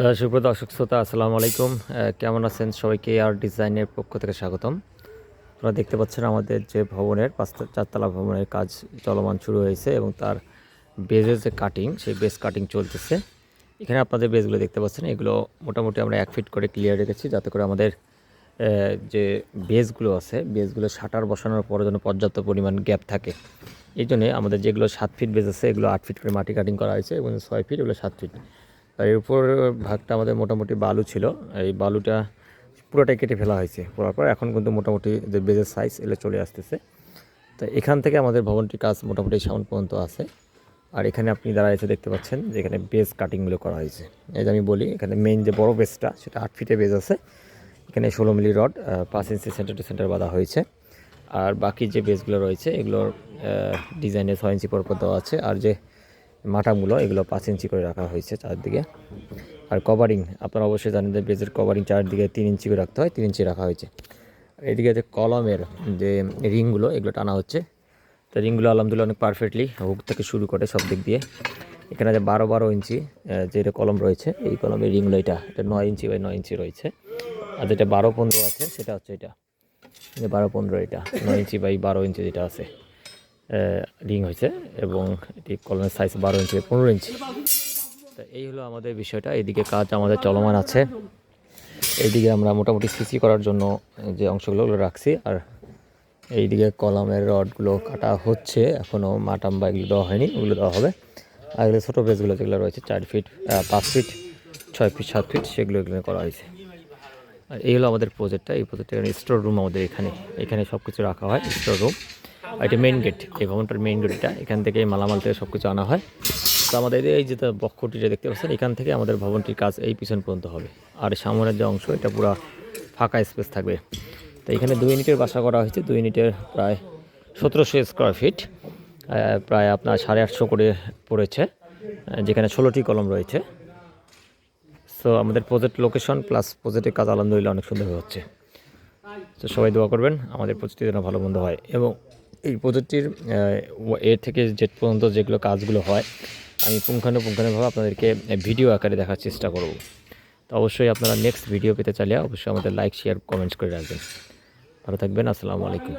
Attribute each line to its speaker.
Speaker 1: আহ, সুপ্রিয় দর্শক শ্রোতা আসসালামু আলাইকুম। কেমন আছেন সবাইকে? আর ডিজাইনের পক্ষ থেকে স্বাগতম। আপনারা দেখতে পাচ্ছেন আমাদের যে ভবনের পাঁচটা চারতলা ভবনের কাজ চলমান শুরু হয়েছে এবং তার বেজের যে কাটিং সেই বেস কাটিং চলতেছে। এখানে আপনাদের বেসগুলো দেখতে পাচ্ছেন। এগুলো মোটামুটি আমরা এক ফিট করে ক্লিয়ার রেখেছি যাতে করে আমাদের যে বেসগুলো আছে বেসগুলো শাটার বসানোর পরে যেন পর্যাপ্ত পরিমাণ গ্যাপ থাকে। এই জন্যে আমাদের যেগুলো সাত ফিট বেস আছে এগুলো আট ফিট করে মাটি কাটিং করা হয়েছে এবং ছয় ফিট এগুলো সাত ফিট আর এর উপর ভাগটা আমাদের মোটামুটি বালু ছিল। এই বালুটা পুরোটাই কেটে ফেলা হয়েছে পড়ার পর এখন কিন্তু মোটামুটি যে বেজের সাইজ এগুলো চলে আসতেছে। তো এখান থেকে আমাদের ভবনটির কাজ মোটামুটি সাউন্ড পর্যন্ত আছে। আর এখানে আপনি দাঁড়াইছে দেখতে পাচ্ছেন যে এখানে বেজ কাটিংগুলো করা হয়েছে। এই যে আমি বলি, এখানে মেইন যে বড় বেজটা সেটা আট ফিটে বেজ আছে। এখানে ষোলো মিলি রড পাঁচ ইঞ্চি সেন্টার টু সেন্টার বাঁধা হয়েছে। আর বাকি যে বেজগুলো রয়েছে, এগুলোর ডিজাইনে ছয় ইঞ্চি পরপর দেওয়া আছে। আর যে মাটাগুলো এগুলো পাঁচ ইঞ্চি করে রাখা হয়েছে চারদিকে। আর কভারিং আপনারা অবশ্যই জানেন যে বেজের কভারিং চারদিকে তিন ইঞ্চি করে রাখতে হয়, তিন ইঞ্চি রাখা হয়েছে। এদিকে যে কলমের যে রিংগুলো, এগুলো টানা হচ্ছে। তো রিংগুলো আলহামদুলিল্লাহ অনেক পারফেক্টলি হুক থেকে শুরু করে সব দিক দিয়ে। এখানে যে বারো বারো ইঞ্চি যেটা কলম রয়েছে, এই কলমের রিংগুলো এটা এটা নয় ইঞ্চি বাই নয় ইঞ্চি রয়েছে। আর যেটা বারো পনেরো আছে, সেটা হচ্ছে এটা। যে বারো পনেরো এটা, নয় ইঞ্চি বাই বারো ইঞ্চি যেটা আছে। রিং হয়েছে এবং এটি কলমের সাইজ বারো ইঞ্চি, পনেরো ইঞ্চি। তো এই হলো আমাদের বিষয়টা। এইদিকে কাজ আমাদের চলমান আছে। এইদিকে আমরা মোটামুটি সিসি করার জন্য যে অংশগুলো ওগুলো রাখছি, আর এইদিকে কলামের রডগুলো কাটা হচ্ছে। এখনও মাটাম বা এগুলো দেওয়া হয়নি, ওগুলো দেওয়া হবে। আর এগুলো ছোটো বেসগুলো যেগুলো রয়েছে, চার ফিট পাঁচ ফিট, ছয় ফিট, সাত ফিট, সেগুলো এগুলো করা হয়েছে। আর এই হলো আমাদের প্রজেক্টটা। এই প্রজেক্টের স্টোর রুম আমাদের এখানে। এখানে সব কিছু রাখা হয় স্টোর রুম এটা মেইন গেট এই ভবনটার মেইন গেটটা এখান থেকে মালামাল থেকে সব কিছু আনা হয়। তো আমাদের এই যে বক্ষটিটা দেখতে পাচ্ছেন, এখান থেকে আমাদের ভবনটির কাজ এই পিছন পর্যন্ত হবে। আর সামনের যে অংশ, এটা পুরো ফাঁকা স্পেস থাকবে। তো এখানে দুই ইউনিটের বাসা করা হয়েছে, দুই ইউনিটের প্রায় সতেরোশো স্কোয়ার ফিট প্রায় আপনার সাড়ে আটশো করে পড়েছে যেখানে ষোলোটি কলম রয়েছে। সো আমাদের প্রজেক্ট লোকেশন প্লাস প্রজেক্টের কাজ আলহামদুলিল্লাহ অনেক সুন্দর হচ্ছে তো সবাই দোয়া করবেন, আমাদের প্রজেক্টটি যেন ভালো মন্দ হয়। এবং এই প্রযুক্তির এ থেকে জেট পর্যন্ত যেগুলো কাজগুলো হয়, আমি পুঙ্খানুপুঙ্খানুভাবে আপনাদেরকে ভিডিও আকারে দেখার চেষ্টা করব। তো অবশ্যই আপনারা নেক্সট ভিডিও পেতে চাইলে অবশ্যই আমাদের লাইক শেয়ার কমেন্টস করে রাখবেন। ভালো থাকবেন, আসসালামু আলাইকুম।